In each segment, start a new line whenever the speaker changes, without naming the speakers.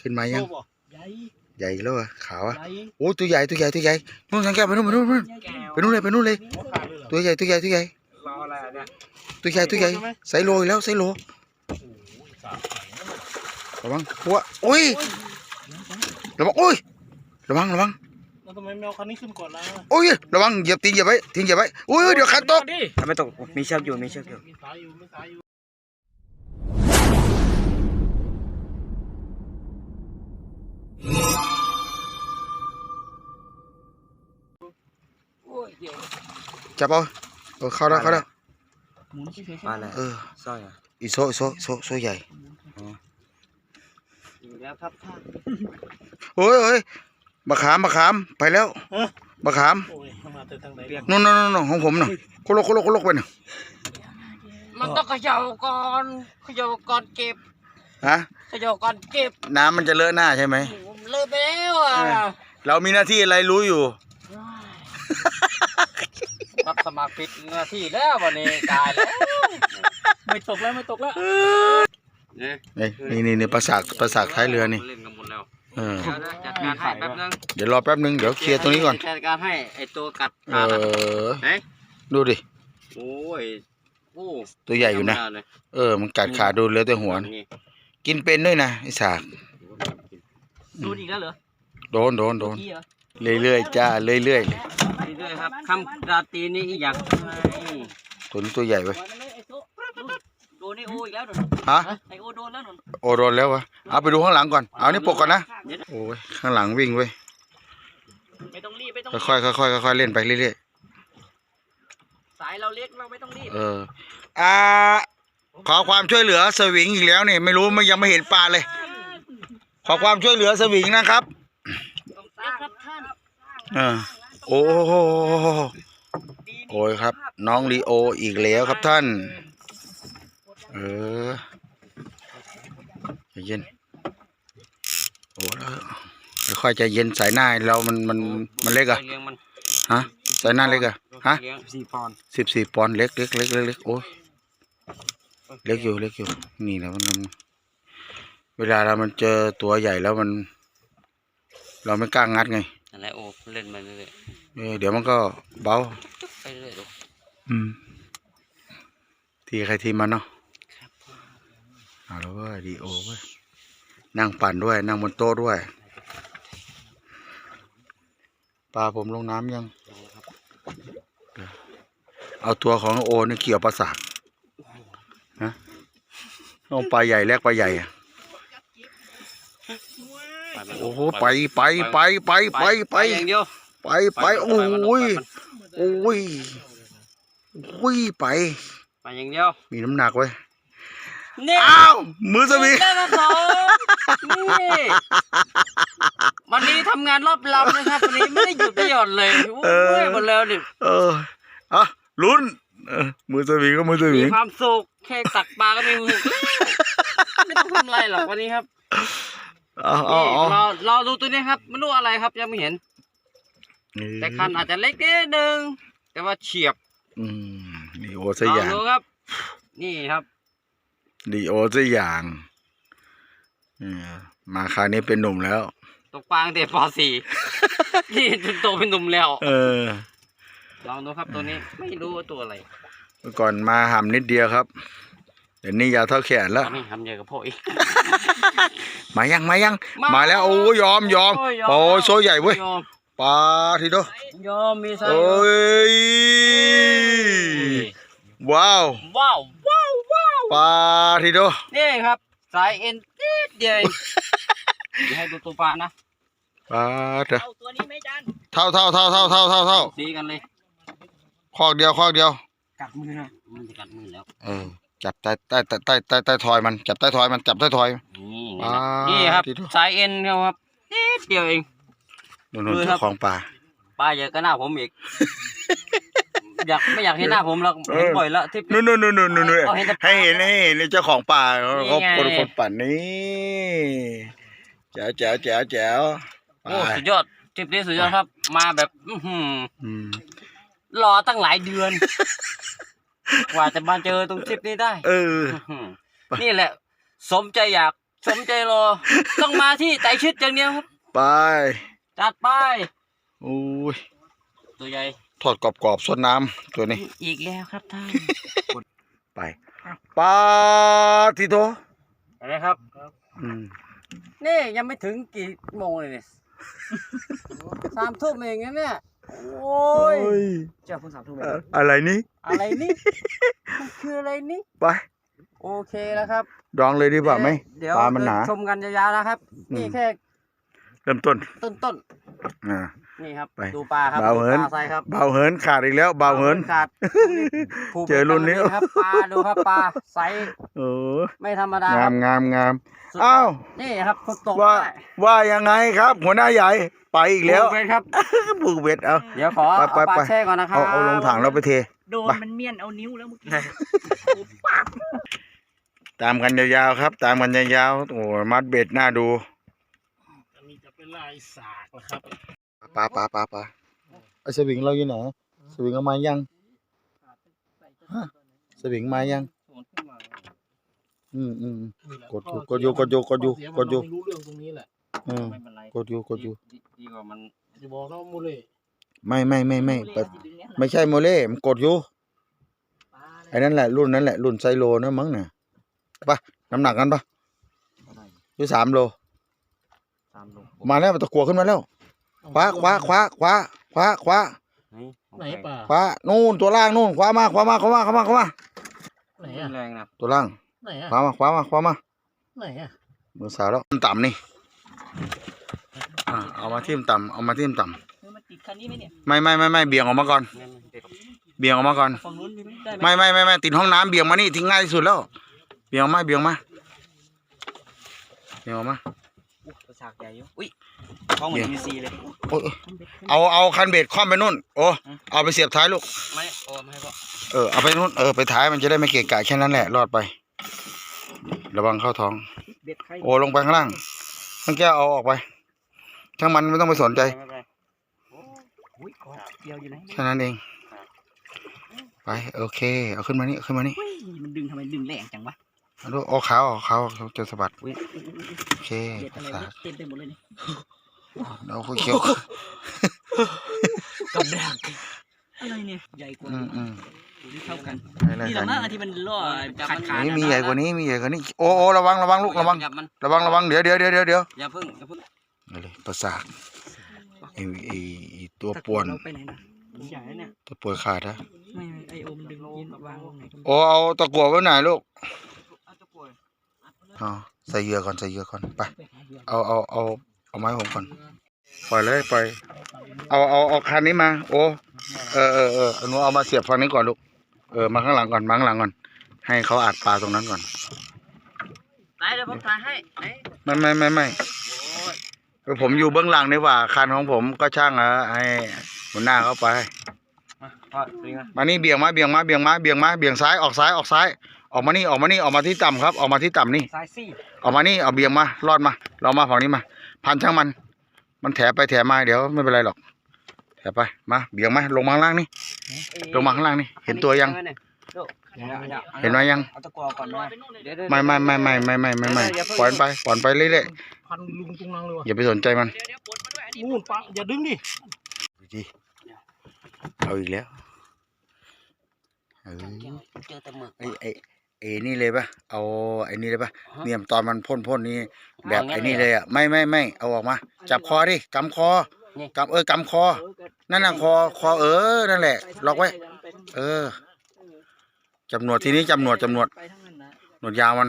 ขึ้นมายัง
โตบ่ใหญ่
ใหญ่แล้วอะขาวอะ
ใหญ่
โอ้ตัวใหญ่ตัวใหญ่ตัวใหญ่นู่นทางแก้วไปนู่นไปนู่นไปนู่น
แก้ว
ไปนู่นเลยไปนู่นเลย
หัวขาดเลยเหรอ
ตัวใหญ่ตัวใหญ่ตัวใหญ่
รออะไรอะเนี่ย
ตัวใหญ่ตัวใหญ่ไซโลอีกแล้วไซโล
โอ้โหสาม
ระวังหัวโอ้ยระวังโอ้ยระวังระวัง
แล้วทำไมแมวคันนี้ขึ้นก่อนล่ะ
โอ้ยระวังเหยียบตีนเหยียบไว้ทิ้งเหยียบไว้โอ้ยเดี๋ยวคันตก
ดิ
ถ้าไม่ตกมีเชือกอยู่มีเชือกอยู่
จับเอาเออเข้าแล้วเข้าแล้ว
หมุนเฉยๆ
ปลาอะไร
เออ
สร้อยอะ
อีโซอีโซโซโซใหญ่
อยู่แล้วครับท่าน
โอ้ยโอ้ยมะขามมะขามไปแล้วมะขาม
โอ้ยมาแต่ทางไหน
นู่นนู่นนู่นของผมน่ะโคโลโคโลโคโลไปน่ะ
มันต้องเขย่าก่อนเขย่าก่อนเก็บ
ฮะ
เขย่าก่อนเก็บ
น้ำมันจะเลอะหน้าใช่ไหม
เลยไปแล้วอะ
เรามีหน้าที่อะไรรู้อยู่
รับสมัครผิดหน้าที่แล้ววันนี้ตายแล้ว
ไม่ตกแล้วไม่ตกแล้ว
เนี่ย
นี่นี่นี่นี่ประสาทประสาทท้ายเรือนี่
เล่นกันหมดแล้ว
เออ
เดี๋ยวนะจัดการให้แป๊บนึง
เดี๋ยวรอแป๊บนึงเดี๋ยวเคลียร์ตรงนี้ก่อน
จัดการให้ไอตัวกัด
เอ
ขาดอะ
อ
เฮ้ย
ดูดิ
โอ้ยโอ้
ตัวใหญ่อยู่นะ
ธรรมดาเลย
เออ มันกัดขาดูเหลือแต่หัวนะ กินเป็นด้วยนะไอ้สาก
ดูอีกแล้วเหรอ
โดนโดนโดน
กี้เหรอ
เรื่อยๆจ้าเรื่อยๆเลย
เรื่อยๆครับคำราตรีนี่อีกอย่าง
ตัวนี้ตัวใหญ่เว้ย
โดนไอโออีกแล้วหนุน
ฮะ
ไอโอโดนแล้วหนุน
โอโดนแล้ววะเอาไปดูข้างหลังก่อนเอานี่ปกก่อนนะโอ้ยข้างหลังวิ่งเว้ย
ไม่ต้องรีบไม่ต้องรีบ
ค่อยๆค่อยๆค่อยๆเล่นไปเรื่อย
สายเราเล็กเราไม่ต้องรีบ
ๆเอออ่า ขอความช่วยเหลือสวิงอีกแล้วนี่ไม่รู้มันยังไม่เห็นปลาเลย ขอความช่วยเหลือสวิงนะครับ
ต้องสร้างครับท่าน
เออโอ้โหโอ้ยครับ น้องลีโออีกแล้วครับท่าน เออใจเย็นโอ้แล้วค่อยๆใจเย็นสายหน้าเรามันมันมันเล็กอะ
เลี้ยงมัน
ฮะสายหน้าเล็กอะฮะ
เลี้ยง
สี่ปอนด์
สิบสี่ปอนด์เล็กเล็กเล็กเล็กเล็กโอ้ย เล็กอยู่เล็กอยู่ นี่นะมันมันเวลาเรามันเจอตัวใหญ่แล้วมัน เราไม่กล้างัดไง
อะไรโอ้เล่นไปเรื่อย
เออเดี๋ยวมันก็เบา
ๆไปเรื่อยๆลูก
อืม ทีใครทีมันเนาะเอาแล้วเว้ยดีโอเว้ยนั่งปั่นด้วย นั่งบนโต๊ะด้วย ปลาผมลงน้ำยัง เอาตัวของโอนี่เกี่ยวประสาทฮะ ลงปลาใหญ่แลกปลาใหญ่อะโอ้โหไปไปไปไปไปไป
อย่างเดียว
ไปไปโอ้ยโอ้ยโอ้ยไป
ไปอย่างเดียว
มีน้ำหนักไว้ย
เนี่ย
อ้าวมือสวิง
ได้ครับผมนี่วันนี้ทำงานรอบลำนะครับวันนี้ไม่ได้หยุดไม่หย่อนเลยโอ้ยหมดแล้วดิ
เอออะลุ้น เออมือสวิงก็มือส
มี
วิง
ความสุขแค่ตักปลาก็มีความสุขไม่ต้องทำอะไรหรอกวันนี้ครับ
เอ๋อา
นี่
เอา
รอรอดูตัวนี้ครับไม่รู้อะไรครับยังไม่เห็น แต่คันอาจจะเล็กนิดนึงแต่ว่าเฉียบ
อืมดีโอ
ล
สัก
อ
อย่างง
ดูครับ นี่ครับ
ดีโอสักอย่างเออมาคราวนี้เป็นหนุ่มแล้ว
ตกปลาตั้งแต่ป .4 นี่จนโตเป็นหนุ่มแล้ว
เออ
ลองดูครับตัวนี้ไม่รู้ว่าตัวอะไร
เมื่อก่อนมาหำนิดเดียวครับ เดี๋ยวนี้ยาวเท่าแขนแล้ว
ทำให้ทำเยอะกับพ่ออีก
มายังมายัง
มา
มาแล้วโอ้ยอมยอม
โอ้ยยอม
โอ้ยโซใหญ่เว้ย
ยอม
ปลาทีโด
ยอมมีไซส์
โอ้ยว้าว
ว้าวว้าวว้าว
ปลาทีโด
นี่ครับสายเอ็นนิดเดียวเองเดี๋ยวให้ดูตัวปลานะ
ปลาเถอะ
เอาตัวนี้ไหมจัน
เท่าเท่าเท่าเท่าเท่าเท่าเท่า
สีกันเลย
คอกเดียวคอกเดียว
กัดมือนะมันจะกัดมือแล้ว
เออ จับใต้ใต้ใต้ใต้ใต้ใต้ทอยมัน จับใต้ทอยมันจับใต้ทอย
นี่
อ่า
นี่ครับ
ที่ดู
สายเอ็นครับนิดเดียวเอง
นู่นนู่น
มือครั
เจ้า
บ
ของปลา
ปลาเยอะก็หน้าผมอีก อยากไม่อยากเห็นหน้าผมหรอก
เออ
เห็นบ่อยแล้วที่
นู่นนู่นนู่นนู่นนู่นนู่น
เอาเห็นแต่ปลา
ให้เห็นให้เห็นเจ้าของปลาเขา
นี่
เขา
ไง
คนคนปั่นนี่แจ๋วแจ๋วแจ๋วแจ๋วไป
โอ้สุดยอดทริปนี้สุดยอดครับ มาแบบ อื้อหือ
อืม
รอตั้งหลายเดือน กว่าจะมาเจอตรงทริปนี้ได้
เออ
อื้อหือนี่แหละ สมใจอยาก สมใจรอ ต้องมาที่ไตรชิดอย่างเดียวครับ
ไป
จัดไป
โอ้ย
ตัวใหญ่
ทอดกรอบๆสดน้ำตัวนี้
อีกแล้วครับท่าน
ไปปาทิโต
อะไรครับ
อืม
นี่ยังไม่ถึงกี่โมงเลยเนี่ยสามทุ่มเองนะเนี่ย โอ้ย
เจ้าเพิ่งสามทุ่มเอ
เอ่องอะไรนี่
อะไรนี่มันคืออะไรนี่
ไป
โอเคแล้วครับ
ดองเลยดีกว่าไหม
เดี๋ยว
ปลามันหนา
ชมกันยาวๆนะครับ
อืม
นี่แค่
เริ่มต้น
ต้นต้น
อ่า
ๆ นี่ครับ
ไป
ดูปลาครับ
เบา
ดู
เหิน
ปลาใส่ครับ
เบาเหินขาดอีกแล้วเบาเหิน
ขาดผูก
เจอรุ่นนี้
ครับปลาดูครับปลาไซส์
โอ้
ไม่ธรรมดางาครั
ม
บ
งามงาม
สุด
อ้าว
นี่ครับคนตก
ว่า
ได้
ว่ายังไงครับ หัวหน้าใหญ่ไปอีกแล้ว
ผูเป็นครับ
ผูกเบ็ดเอา
เดี๋ยวขอ
ไป
เอา
ไป
ปลา
ไป
แช่ก่อนนะครั
เอา
บ
เอาลงถังแล้วไปเท
โดนมันเมียนเอานิ้วแล้วเมื่อกี้
ตามกันยาวๆครับ ตามกันยาวๆโอ้มัดเบ็ดน่าดู
อันนี้จะเป็นลายสากนะครับ
ปลาปลาปลาปลาไอ้สวิงเราอยู่ไหนสวิงเอามายังฮะสวิงมายัง อืมอืมกดอยู่กดอยู่กดอยู่กดอยู่กดอยู่
ไม่รู้เรื่องตรงนี้แหละ
อืม
ไม่เป็นไร
กดอยู่กดอยู่
ดีดีกว่ามัน
จะบอกนะว่ามูเล่
ไม่ไม่ไม่ไม่เปิดไม่ใช่โมเล่มันกดอยู่ไอ้นั่นแหละรุ่นนั้นแหละรุ่นไซโลนะมั้งน่ะไปะน้ำหนักกันปะอยู่สามโล
ตามลง
มาแล้วมันตะกัวขึ้นมาแล้ว คว้าคว้าคว้าคว้าคว้าคว้า
ไหนป่า
คว้านู่นตัวล่างนู่นคว้ามาคว้ามาคว้ามาคว้ามาคว้ามา
ไหน
รุ
อะ
นแรงนะ
ตัวล่าง
ไหนอะ
คว้ามาคว้ามาคว้ามา
ไหนอะ
มือสาวแล้วต่ำนี่อะเอามาทิ่มต่ำเอามาทิ่มต่
มันติดคันนี้ไหมเนี่ยำ
ไม่ไม่ไม่ไม่เบี่ยงออกมาก่อน
เนี่ยมันติด
เบี่ยงออกมาก่อน
ฝั่งนู้นมีไหมได้ไหม
ไม่ไม่ไม่ไม่ติดห้องน้ำเบี่ยงมานี่ทิ้งง่ายที่สุดแล้ว เบี่ยงออกมาเบี่ยงออกมาเบี่ยงออกมา
อุ๊ยกระชากใหญ่อยู่อุ้ย ท้องเหมือนมีซีเลย
โอ้ยเอาเอาคันเบ็ดคว่ำไปนู่น โอ้เอาไปเสียบท้ายลูก
ไม่โอ้ไม่ให้พ่อ
เออเอาไปนู่นเออไปท้ายมันจะได้ไม่เกะกะแค่นั้นแหละรอดไป ระวังเข้าท้อง
เบ็ดใคร
โอ้ลงไปข้างล่างทั้งแก้วเอาออกไปทั้งมันไม่ต้องไปสนใจ
ไม่เป็นไร
อุ้ยขอเดียวอยู่ไหน
แค่นั้นเองไปโอเค เอาขึ้นมานี่เอาขึ้นมานี่
เฮ้ยมันดึงทำไมดึงแรงจังวะ
เอาดูเอาขาวเอาขาวเขาจะสะบัด
อุ้ย
โอเค
เบ็ดอะไร
สาวะ
เต็มไปหมดเลยนี่
เอาคุยเขียว
กับดักอะไรเนี่ยใหญ่กว่า
อืมอืม
ดูที่เท่ากัน
อะไร
นี่
กั
ละ
น
มากอันที่มันล่อขาดขาด
นี่มีใหญ่กว่านี้มีใหญ่กว่านี้โอ้โอ้ระวังระวังลูกระวัง
จับมัน
ระวังระวังเดี๋ยวเดี๋ยวเดี๋ยวเดี๋ยวเดี๋ยว
อย่าพึ่งอย่าพึ่ง
เอาเลยประสาทไอ้ไอ้ไอ้ตัวป่วน
เราไปไหนนะใหญ่เนี่ย
ตัวป่วนขาดนะ
ไม่ไม่ไอโอมดึงยินวางลงไหนก็ไม่
โอ้เอาตะกั่วไว้ไหนลูก
เอาจะป่วย
อ๋อใส่เหยื่อก่อนใส่เหยื่อก่อนไป
ไปหาเหยื่อ
เอาเอาเอาเอาไม้ผมก่อนปล่อยเลยปล่อยเอาเอาเอาคันนี้มา โอ้เออเออเออหนูเอามาเสียบฝั่งนี้ก่อนลูกเออมาข้างหลังก่อนมาข้างหลังก่อน ให้เขาอัดปลาตรงนั้นก่อน
ไหนเดี๋ยวผมถ่ายให้ไหน
ไม่ไม่ไม่ไม่
โอ้ย
เออผมอยู่เบื้องหลังนี่หว่าคันของผมก็ช่างอะให้หัวหน้าเขาไป
มาพ่อดึงมา
มานี่เบี่ยงมาเบี่ยงมาเบี่ยงมาเบี่ยงมาเบี่ยงซ้ายออกซ้ายออกซ้าย ออกมานี่ออกมานี่ออกมาที่ต่ำครับ ออกมาที่ต่ำนี่
สายซี่
ออกมานี่เอาเบี่ยงมา รอดมา เรามาฝั่งนี้มา พันช่างมัน มันแถไปแถมาเดี๋ยวไม่เป็นไรหรอก แถไป มา เบี่ยงมา ลงมาข้างล่างนี่ ลงมาข้างล่างนี่ เห็นตัวยัง
เดี๋ยวเดี๋ยว
เห็นไหมยัง
เอาตะกรัวก่อนนะเดี๋ยวเดี๋ยว
ไม่ไม่ไม่ไม่ไม่ไม่ไม่ไม่ปล่อยมันไปปล่อยมันไปเรื่อย
พันลุงตุงนังเลยว่ะ
ๆอย่าไปสนใจมัน
นู่นปะอย่าดึงดิ
ดีเอาอีกแล้วเออ
เจอแต่หมึก
ไอ้ไอ้ไอ้ นี่เลยปะเอาไอ้นี่เลยปะ
ฮะ
เนี่ยตอนมันพ่นพ่นนี่แบบ
เอางั้น
ไอ้นี่
เลย
เลย
เหรอ
อะไม่ไม่ไม่เอาออกมา จับคอดิกำคอ
นี่
กำเออกำคอ นั่นน่ะคอคอเออนั่นแหละล็อกไว้ เออจับหนวดทีนี้จับหนวดจับหนวด
ไปทั้งนั้นนะ
หนวดยาวมัน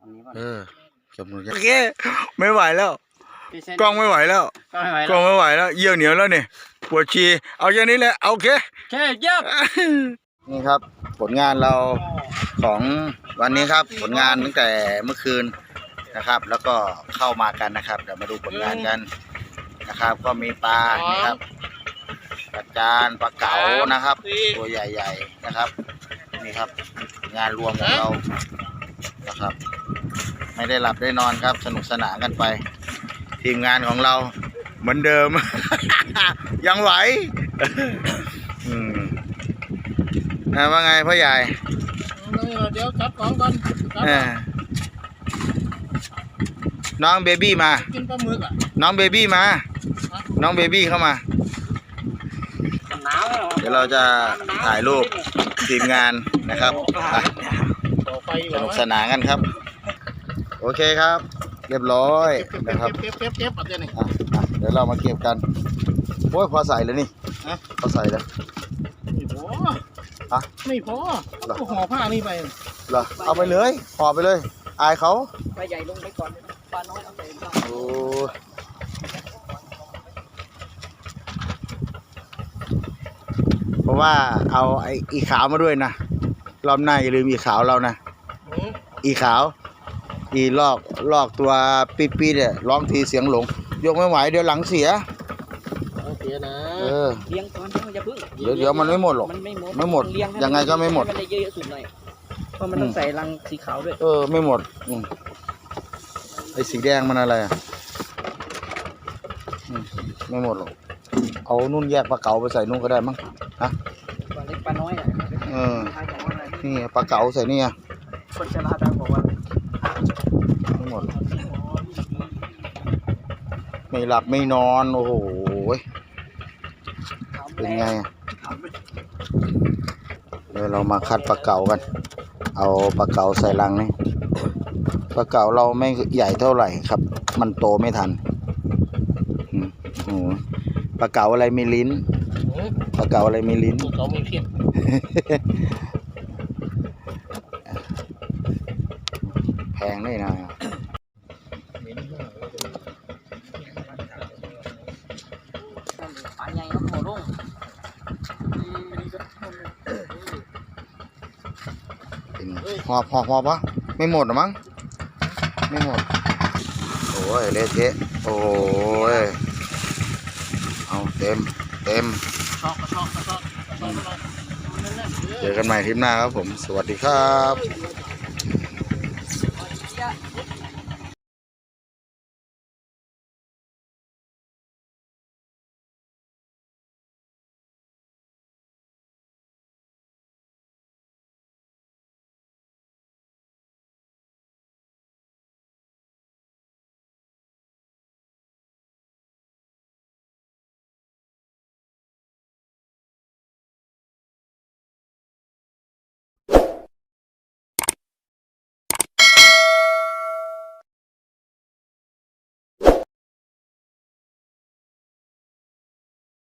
อันนี้ก่อน
เออจับหนวดยาวโอเคไม่ไหวแล้ว
พี่เส้น
กล้องไม่ไหวแล้ว
ก็ไม่ไหว
กล้
แล้
อง
ว
ไม่ไหวแล้วเยี่ยวเหนียวแล้วเนี่ยปวดฉี่เอาอย่างนี้แหละเอาโอเค
โอเคเยี่ยม
นี่ครับ ผลงานเราของวันนี้ครับ ผลงานตั้งแต่เมื่อคืนนะครับ แล้วก็เข้ามากันนะครับ เดี๋ยวมาดูผลงานกันนะครับ ก็มีปลานะครับปลาจานปลาเก๋านะครับ ตัวใหญ่ๆนะครับนี่ครับ งานรวมของเรานะครับ ไม่ได้หลับได้นอนครับ สนุกสนานกันไป ทีมงานของเราเหมือนเดิม ยังไหว นะว่าไงพ่อใหญ่
เดี๋ยวจับของก่อน
เออน้องเบบี้มา
กินปลาหมึกอะ
น้องเบบี้มา น้องเบบี้เข้ามา
หนาวแล้ว
เดี๋ยวเราจะถ่ายรูปทีมงานนะครับอะ
ต่อไป
สนุกสนานกันครับ โอเคครับ เรียบร้อย
เก็บ
นะครับ
เก็บเก็บเก็บเก็บเก็บนี่
อะอะเดี๋ยวเรามาเก็บกันโอ้ยพอใส่เลยนี่
ฮะ
พอใส่เลย
ไม่พอ
ฮะ
ไม่พอ
เหรอ
ก็ห่อผ้านี่ไป
เหรอเอาไปเลยห่อไปเลย อายเขา
ปลาใหญ่ลงไปก่อนปลาน้อยเอาใส่ปลา
โอ้ยเพราะว่าเอาไอ้อีขาวมาด้วยนะรอบหน้าอย่าลืมอีขาวเรานะ
อืม
อีขาวอีลอกลอกตัวปี๊ปีเนี่ยร้องทีเสียงหลง ยกไม่ไหวเดี๋ยวหลังเสีย
เอาเสียนะ
เออ
เลี้ยงก่อนเดี๋ยวอย่าเพึ่ง
เดี๋ยวเดี๋ยวมันไม่หมดหรอก
มันไม่หมด
ไม่หมด
เลี้ให้
ยังไงก็ไม่หมด
ให้นได้เยอะๆสุดหน่อยเพราะมันต้องใส่รังสีขาวด้วย
เออ ไม่หมดอืมไอ้สีแดงมันอะไรอะอืมไม่หมดหรอก เอานุ่นแยกปลาเก๋าไปใส่นุ่นก็ได้มั้ง
ปลาเล็กปลาน้อยอะ
เออ
ใครบอกว่าอะไร
นี่ปลาเก๋าใส่นี่ไง
คนฉลาดอะบอกว่า
ไม่หมดไม่หลับไม่นอน โอ้โห เป็นไงอะเดี๋ยวเรามาคัดปลาเก๋ากัน เอาปลาเก๋าใส่ลังนี่ปลาเก๋าเราไม่ใหญ่เท่าไหร่ครับ มันโตไม่ทันอืมโอ้โหปลาเก๋าอะไรมีลิ้น
อืม
ปลาเก๋าอะไรมีลิ้น
พวกเขามีเพียบ
แพงด้วยนะ
ปลาใหญ่ครับหมดลง
เป็น หอบหอบหอบปะไม่หมดหรอมั้ง ไม่หมด โอ้ยเละเทะโอ้ย เอาเต็ม เต็ม เจอกันใหม่คลิปหน้าครับผม สวัสดีครับ